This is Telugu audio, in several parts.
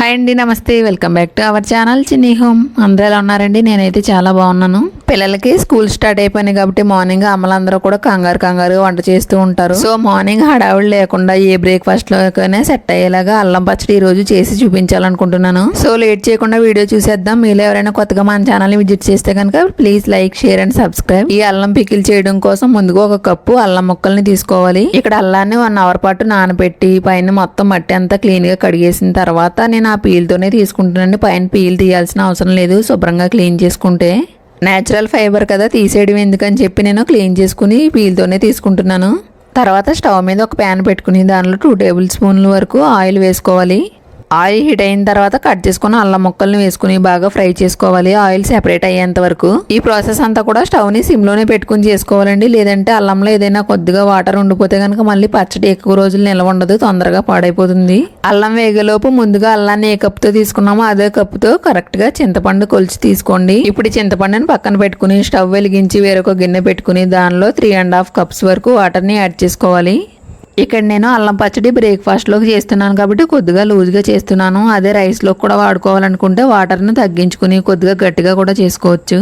హాయ్ అండి నమస్తే. Welcome back to our channel Chinni home అందరూ ఎలా ఉన్నారండి? నేనైతే చాలా బాగున్నాను. పిల్లలకి స్కూల్ స్టార్ట్ అయిపోయినాయి కాబట్టి మార్నింగ్ అమ్మలందరూ కూడా కంగారు కంగారు వంట చేస్తూ ఉంటారు. సో మార్నింగ్ హడావుడు లేకుండా ఏ బ్రేక్ఫాస్ట్లోనే సెట్ అయ్యేలాగా అల్లం పచ్చడి ఈ రోజు చేసి చూపించాలనుకుంటున్నాను. సో లేట్ చేయకుండా వీడియో చూసేద్దాం. మీరు ఎవరైనా కొత్తగా మన ఛానల్ని విజిట్ చేస్తే కనుక please like share and subscribe ఈ అల్లం పికిల్ చేయడం కోసం ముందుగా ఒక కప్పు అల్లం ముక్కల్ని తీసుకోవాలి. ఇక్కడ అల్లాన్ని వన్ అవర్ పాటు నానబెట్టి పైన మొత్తం మట్టి అంతా క్లీన్గా కడిగేసిన తర్వాత నేను ఆ పీల్తోనే తీసుకుంటున్నాను పైన పీల్ తీయాల్సిన అవసరం లేదు. శుభ్రంగా క్లీన్ చేసుకుంటే. న్యాచురల్ ఫైబర్ కదా తీసేయడం ఎందుకని చెప్పి నేను క్లీన్ చేసుకుని పీల్తోనే తీసుకుంటున్నాను. తర్వాత స్టవ్ మీద ఒక ప్యాన్ పెట్టుకుని దానిలో టూ టేబుల్ స్పూన్ల వరకు ఆయిల్ వేసుకోవాలి. ఆయిల్ హీట్ అయిన తర్వాత కట్ చేసుకుని అల్లం ముక్కల్ని వేసుకుని బాగా ఫ్రై చేసుకోవాలి. ఆయిల్ సెపరేట్ అయ్యేంత వరకు. ఈ ప్రాసెస్ అంతా కూడా స్టవ్ని సిమ్లోనే పెట్టుకుని చేసుకోవాలండి. లేదంటే అల్లంలో ఏదైనా కొద్దిగా వాటర్ ఉండిపోతే కనుక మళ్ళీ పచ్చడి ఎక్కువ రోజులు నిల్వ ఉండదు తొందరగా పాడైపోతుంది. అల్లం వేగలోపు ముందుగా అల్లాన్ని ఏ కప్పుతో తీసుకున్నామో అదే కప్పుతో కరెక్ట్గా చింతపండు కొలిచి తీసుకోండి. ఇప్పుడు చింతపండుని పక్కన పెట్టుకుని స్టవ్ వెలిగించి వేరొక గిన్నె పెట్టుకుని దానిలో త్రీ అండ్ హాఫ్ కప్స్ వరకు వాటర్ని యాడ్ చేసుకోవాలి. ఇక్కడ నేను అల్లం పచ్చడి బ్రేక్ఫాస్ట్లోకి చేస్తున్నాను కాబట్టి కొద్దిగా లూజ్గా చేస్తున్నాను. అదే రైస్లోకి కూడా వాడుకోవాలనుకుంటే వాటర్ని తగ్గించుకుని కొద్దిగా గట్టిగా కూడా చేసుకోవచ్చు.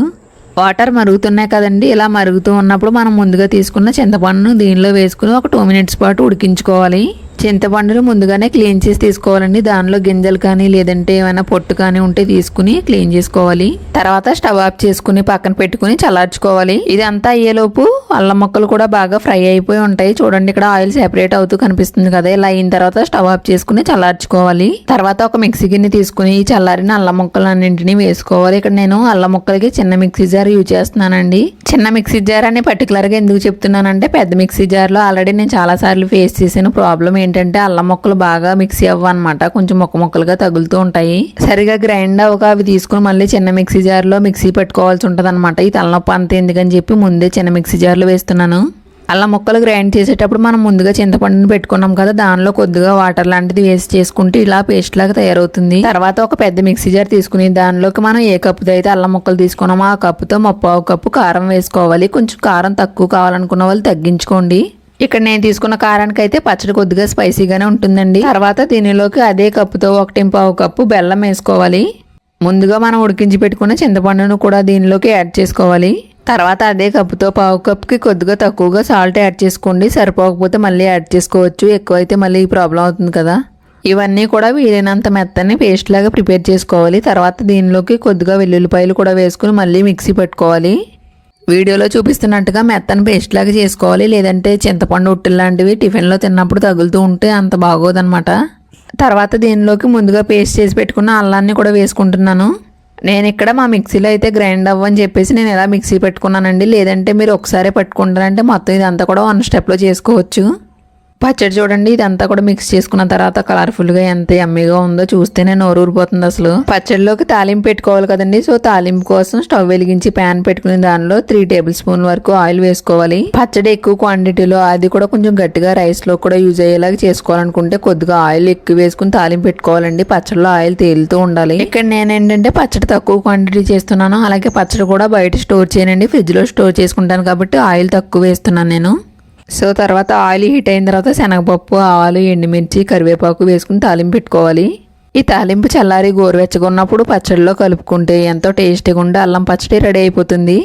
వాటర్ మరుగుతున్నాయి కదండి. ఇలా మరుగుతూ ఉన్నప్పుడు మనం ముందుగా తీసుకున్న చింతపండును దీనిలో వేసుకుని ఒక టూ మినిట్స్ పాటు ఉడికించుకోవాలి. చింతపండును ముందుగానే క్లీన్ చేసి తీసుకోవాలండి. దానిలో గింజలు కానీ లేదంటే ఏమైనా పొట్టు కానీ ఉంటే తీసుకుని క్లీన్ చేసుకోవాలి. తర్వాత స్టవ్ ఆఫ్ చేసుకుని పక్కన పెట్టుకుని చల్లార్చుకోవాలి. ఇదంతా అయ్యేలోపు అల్లం ముక్కలు కూడా బాగా ఫ్రై అయిపోయి ఉంటాయి. చూడండి ఇక్కడ ఆయిల్ సెపరేట్ అవుతూ కనిపిస్తుంది కదా. ఇలా అయిన తర్వాత స్టవ్ ఆఫ్ చేసుకుని చల్లార్చుకోవాలి. తర్వాత ఒక మిక్సీ గిన్నె తీసుకుని చల్లారిన అల్లం ముక్కలు అన్నింటినీ వేసుకోవాలి. ఇక్కడ నేను అల్లం ముక్కలకి చిన్న మిక్సీ జార్ యూజ్ చేస్తున్నానండి. చిన్న మిక్సీ జార్ అని పర్టికులర్గా ఎందుకు చెప్తున్నానంటే పెద్ద మిక్సీ జార్లో ఆల్రెడీ నేను చాలా సార్లు ఫేస్ చేసిన ప్రాబ్లం ఏంటంటే అల్లం ముక్కలు బాగా మిక్సీ అవ్వనమాట కొంచెం ముక్క ముక్కలుగా తగులుతూ ఉంటాయి. సరిగా గ్రైండ్ అవ్వక అవి తీసుకుని మళ్ళీ చిన్న మిక్సీ జార్లో మిక్సీ పెట్టుకోవాల్సి ఉంటుంది అనమాట ఈ తలనొప్పి అంత ఎందుకని చెప్పి ముందే చిన్న మిక్సీ జార్లు వేస్తున్నాను. అల్లం ముక్కలు గ్రైండ్ చేసేటప్పుడు మనం ముందుగా చింతపండుని పెట్టుకున్నాం కదా దానిలో కొద్దిగా వాటర్ లాంటిది వేసి చేసుకుంటే ఇలా పేస్ట్ లాగా తయారవుతుంది. తర్వాత ఒక పెద్ద మిక్సీ జార్ తీసుకుని దానిలోకి మనం ఏ కప్పుతో అయితే అల్లం ముక్కలు తీసుకున్నామో ఆ కప్పుతో ముప్పావు కప్పు కారం వేసుకోవాలి. కొంచెం కారం తక్కువ కావాలనుకున్న వాళ్ళు తగ్గించుకోండి. ఇక్కడ నేను తీసుకున్న కారానికి అయితే పచ్చడి కొద్దిగా స్పైసీగానే ఉంటుందండి. తర్వాత దీనిలోకి అదే కప్పుతో ఒకటి పావు కప్పు బెల్లం వేసుకోవాలి. ముందుగా మనం ఉడికించి పెట్టుకున్న చింతపండును కూడా దీనిలోకి యాడ్ చేసుకోవాలి. తర్వాత అదే కప్పుతో పావు కప్కి కొద్దిగా తక్కువగా సాల్ట్ యాడ్ చేసుకోండి. సరిపోకపోతే మళ్ళీ యాడ్ చేసుకోవచ్చు. ఎక్కువైతే మళ్ళీ ప్రాబ్లం అవుతుంది కదా. ఇవన్నీ కూడా వీలైనంత మెత్తని పేస్ట్ లాగా ప్రిపేర్ చేసుకోవాలి. తర్వాత దీనిలోకి కొద్దిగా వెల్లుల్లిపాయలు కూడా వేసుకుని మళ్ళీ మిక్సీ పెట్టుకోవాలి. వీడియోలో చూపిస్తున్నట్టుగా మెత్తని పేస్ట్ లాగా చేసుకోవాలి. లేదంటే చింతపండు ఉట్టులు లాంటివి టిఫిన్లో తిన్నప్పుడు తగులుతూ ఉంటే అంత బాగోదన్నమాట. తర్వాత దీనిలోకి ముందుగా పేస్ట్ చేసి పెట్టుకున్న అల్లాన్ని కూడా వేసుకుంటున్నాను. నేను ఇక్కడ మా మిక్సీలో అయితే గ్రైండ్ అవ్వని చెప్పేసి నేను ఎలా మిక్సీ పెట్టుకున్నానండి. లేదంటే మీరు ఒకసారి పెట్టుకుంటారంటే మొత్తం ఇదంతా కూడా వన్ స్టెప్లో చేసుకోవచ్చు. పచ్చడి చూడండి ఇదంతా కూడా మిక్స్ చేసుకున్న తర్వాత కలర్ఫుల్గా ఎంత ఎమ్మీగా ఉందో చూస్తేనే నోరు ఊరిపోతుంది అసలు. పచ్చడిలోకి తాలింపు పెట్టుకోవాలి కదండి సో తాలింపు కోసం స్టవ్ వెలిగించి ప్యాన్ పెట్టుకుని దానిలో త్రీ టేబుల్ స్పూన్ వరకు ఆయిల్ వేసుకోవాలి. పచ్చడి ఎక్కువ క్వాంటిటీలో అది కూడా కొంచెం గట్టిగా రైస్లో కూడా యూజ్ అయ్యేలాగా చేసుకోవాలనుకుంటే కొద్దిగా ఆయిల్ ఎక్కువ వేసుకుని తాలింపు పెట్టుకోవాలండి. పచ్చడిలో ఆయిల్ తేలుతూ ఉండాలి. ఇక్కడ నేను ఏంటంటే పచ్చడి తక్కువ క్వాంటిటీ చేస్తున్నాను. అలాగే పచ్చడి కూడా బయట స్టోర్ చేయనండి. ఫ్రిడ్జ్లో స్టోర్ చేసుకుంటాను కాబట్టి ఆయిల్ తక్కువ వేస్తున్నాను నేను. సో తర్వాత ఆయిల్ హీట్ అయిన తర్వాత శనగపప్పు ఆవాలు ఎండుమిర్చి కరివేపాకు వేసుకుని తాలింపు పెట్టుకోవాలి. ఈ తాలింపు చల్లారి గోరువెచ్చగా ఉన్నప్పుడు పచ్చడిలో కలుపుకుంటే ఎంతో టేస్టీగా ఉండే అల్లం పచ్చడి రెడీ అయిపోతుంది.